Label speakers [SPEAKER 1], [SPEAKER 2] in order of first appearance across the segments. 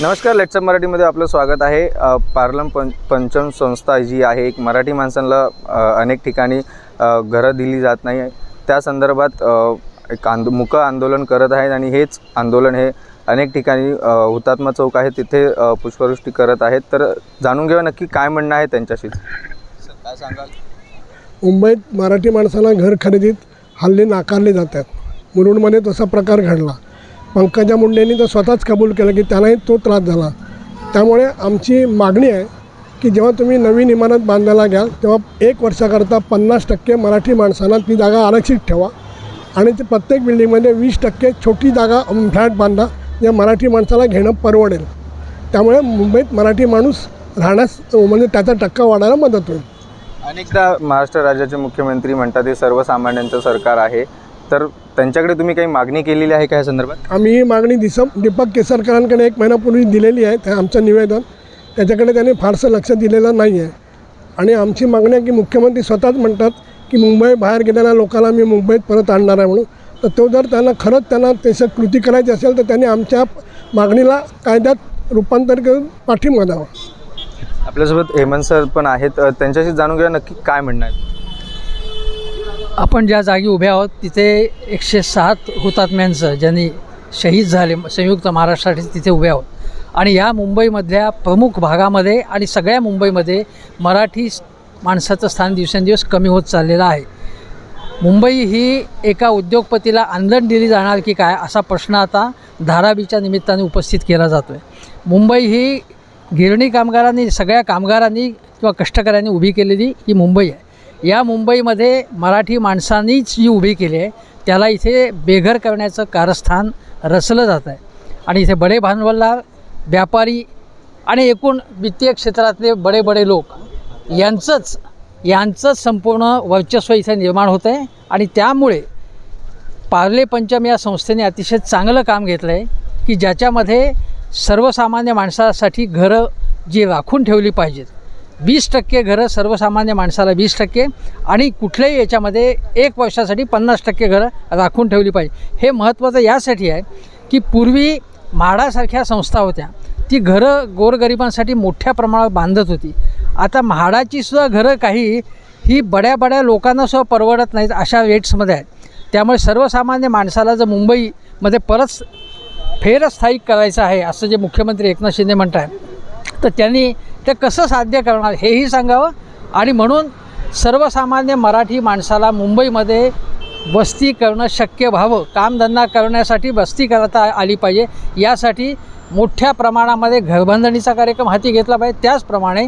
[SPEAKER 1] नमस्कार लेट्सअप मराठीमध्ये आपलं स्वागत आहे. पार्लम पं पंचम संस्था जी आहे एक मराठी माणसांना अनेक ठिकाणी घरं दिली जात नाही. त्या संदर्भात एक आंदो मुकं आंदोलन करत आहेत आणि हेच आंदोलन हे अनेक ठिकाणी हुतात्मा चौक आहे तिथे पुष्पवृष्टी करत आहेत. तर जाणून घेऊया नक्की काय म्हणणं आहे त्यांच्याशी. काय सांगाल?
[SPEAKER 2] मुंबईत मराठी माणसाला घर खरेदीत हल्ले नाकारले जातात. मुरुडमध्ये तसा प्रकार घडला. पंकजा मुंडेंनी तर स्वतःच कबूल केलं की त्यालाही तो त्रास झाला. त्यामुळे आमची मागणी आहे की जेव्हा तुम्ही नवीन इमारत बांधायला घ्याल तेव्हा एक वर्षाकरता पन्नास टक्के मराठी माणसांना ती जागा आरक्षित ठेवा आणि ते प्रत्येक बिल्डिंगमध्ये वीस टक्के छोटी जागा फ्लॅट बांधा जे मराठी माणसाला घेणं परवडेल. त्यामुळे मुंबईत मराठी माणूस राहण्यास म्हणजे त्याचा टक्का वाढायला मदत होईल.
[SPEAKER 1] अनेकदा महाराष्ट्र राज्याचे मुख्यमंत्री म्हणतात हे सर्वसामान्यांचं सरकार आहे. तर त्यांच्याकडे तुम्ही काही मागणी केलेली आहे का या संदर्भात?
[SPEAKER 2] आम्ही ही मागणी दिसप दीपक केसरकरांकडे एक महिन्यापूर्वी दिलेली आहे ते आमचं निवेदन. त्याच्याकडे त्यांनी फारसं लक्ष दिलेलं नाही आहे आणि आमची मागणी आहे की मुख्यमंत्री स्वतःच म्हणतात की मुंबई बाहेर गेलेल्या लोकांना मी मुंबईत परत आणणार आहे म्हणून. तर तो जर त्यांना खरंच त्यांना त्याचं कृती करायची असेल तर त्यांनी आमच्या मागणीला कायद्यात रूपांतर करून पाठिंबा द्यावा.
[SPEAKER 1] आपल्यासोबत हेमंत सर पण आहेत. त्यांच्याशी जाणून घेऊया नक्की काय म्हणणं आहे.
[SPEAKER 3] आपण ज्या जागी उभे आहोत तिथे एकशे सात हुतात्म्यांचं ज्यांनी शहीद झाले संयुक्त महाराष्ट्रासाठी तिथे उभे आहोत. आणि या मुंबईमधल्या प्रमुख भागामध्ये आणि सगळ्या मुंबईमध्ये मराठी माणसाचं स्थान दिवसेंदिवस कमी होत चाललेलं आहे. मुंबई ही एका उद्योगपतीला आंदण दिली जाणार की काय असा प्रश्न आता धारावीच्या निमित्ताने उपस्थित केला जातो आहे मुंबई ही गिरणी कामगारांनी सगळ्या कामगारांनी किंवा कष्टकऱ्यांनी उभी केलेली ही मुंबई आहे. या मुंबईमध्ये मराठी माणसांनीच जी उभी केली आहे त्याला इथे बेघर करण्याचं कारस्थान रचलं जात आहे. आणि इथे बडे भांडवलदार व्यापारी आणि एकूण वित्तीय क्षेत्रातले बडे बडे लोक यांचंच यांचंच संपूर्ण वर्चस्व इथे निर्माण होतं आहे. आणि त्यामुळे पार्ले पंचम या संस्थेने अतिशय चांगलं काम घेतलं आहे की ज्याच्यामध्ये सर्वसामान्य माणसासाठी घरं जी राखून ठेवली पाहिजेत. वीस टक्के घरं सर्वसामान्य माणसाला वीस टक्के आणि कुठल्याही याच्यामध्ये एक वर्षासाठी पन्नास टक्के घरं राखून ठेवली पाहिजे. हे महत्त्वाचं यासाठी आहे की पूर्वी म्हाडासारख्या संस्था होत्या ती घरं गोरगरिबांसाठी मोठ्या प्रमाणावर बांधत होती. आता म्हाडाची सुद्धा घरं काही ही बड्या बड्या लोकांना सुद्धा परवडत नाहीत अशा रेट्समध्ये आहेत. त्यामुळे सर्वसामान्य माणसाला जर मुंबईमध्ये परत फेरस्थायिक करायचं आहे असं जे मुख्यमंत्री एकनाथ शिंदे म्हणत आहेत तर त्यांनी ते कसं साध्य करणार हेही सांगावं. आणि म्हणून सर्वसामान्य मराठी माणसाला मुंबईमध्ये वस्ती करणं शक्य व्हावं. कामधंदा करण्यासाठी वस्ती करता आली पाहिजे. यासाठी मोठ्या प्रमाणामध्ये घरबांधणीचा कार्यक्रम हाती घेतला पाहिजे. त्याचप्रमाणे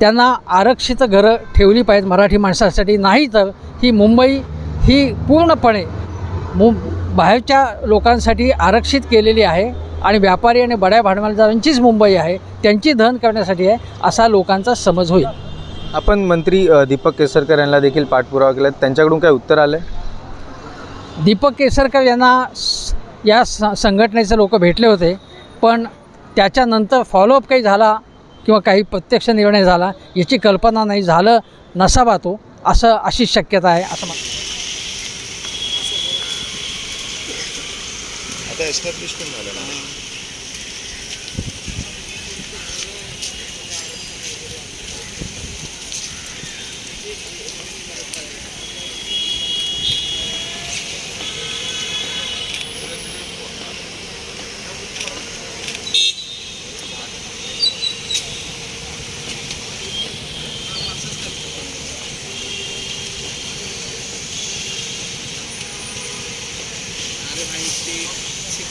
[SPEAKER 3] त्यांना आरक्षित घरं ठेवली पाहिजेत मराठी माणसासाठी. नाही तर ही मुंबई ही पूर्णपणे मु बाहेरच्या लोकांसाठी आरक्षित केलेली आहे. आणि व्यापारी आणि बड्या भांडवलदारांचीच मुंबई आहे. त्यांची धन करण्यासाठी आहे असा लोकांचा समज होईल.
[SPEAKER 1] आपण मंत्री दीपक केसरकर यांना देखील पाठपुरावा केला. त्यांच्याकडून काय उत्तर आलं
[SPEAKER 3] दीपक केसरकर यांना या स संघटनेचे लोक भेटले होते पण त्याच्यानंतर फॉलोअप काही झाला किंवा काही प्रत्यक्ष निर्णय झाला याची कल्पना नाही झालं नसावा तो असं अशी शक्यता आहे असं
[SPEAKER 4] आता एस्टॅब्लिश पण झालं ना Thank you.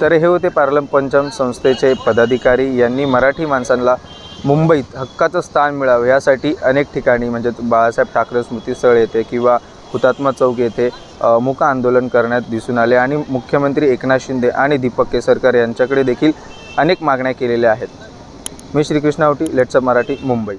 [SPEAKER 4] तर
[SPEAKER 1] हे होते पार्लम पंचम संस्थेचे पदाधिकारी. यांनी मराठी माणसांना मुंबईत हक्काचं स्थान मिळावं यासाठी अनेक ठिकाणी म्हणजे बाळासाहेब ठाकरे स्मृतीस्थळ येथे किंवा हुतात्मा चौक येथे मुक आंदोलन करण्यात दिसून आले. आणि मुख्यमंत्री एकनाथ शिंदे आणि दीपक केसरकर यांच्याकडे देखील अनेक मागण्या केलेल्या आहेत. मी श्रीकृष्णावटी लेट्सअप मराठी मुंबई.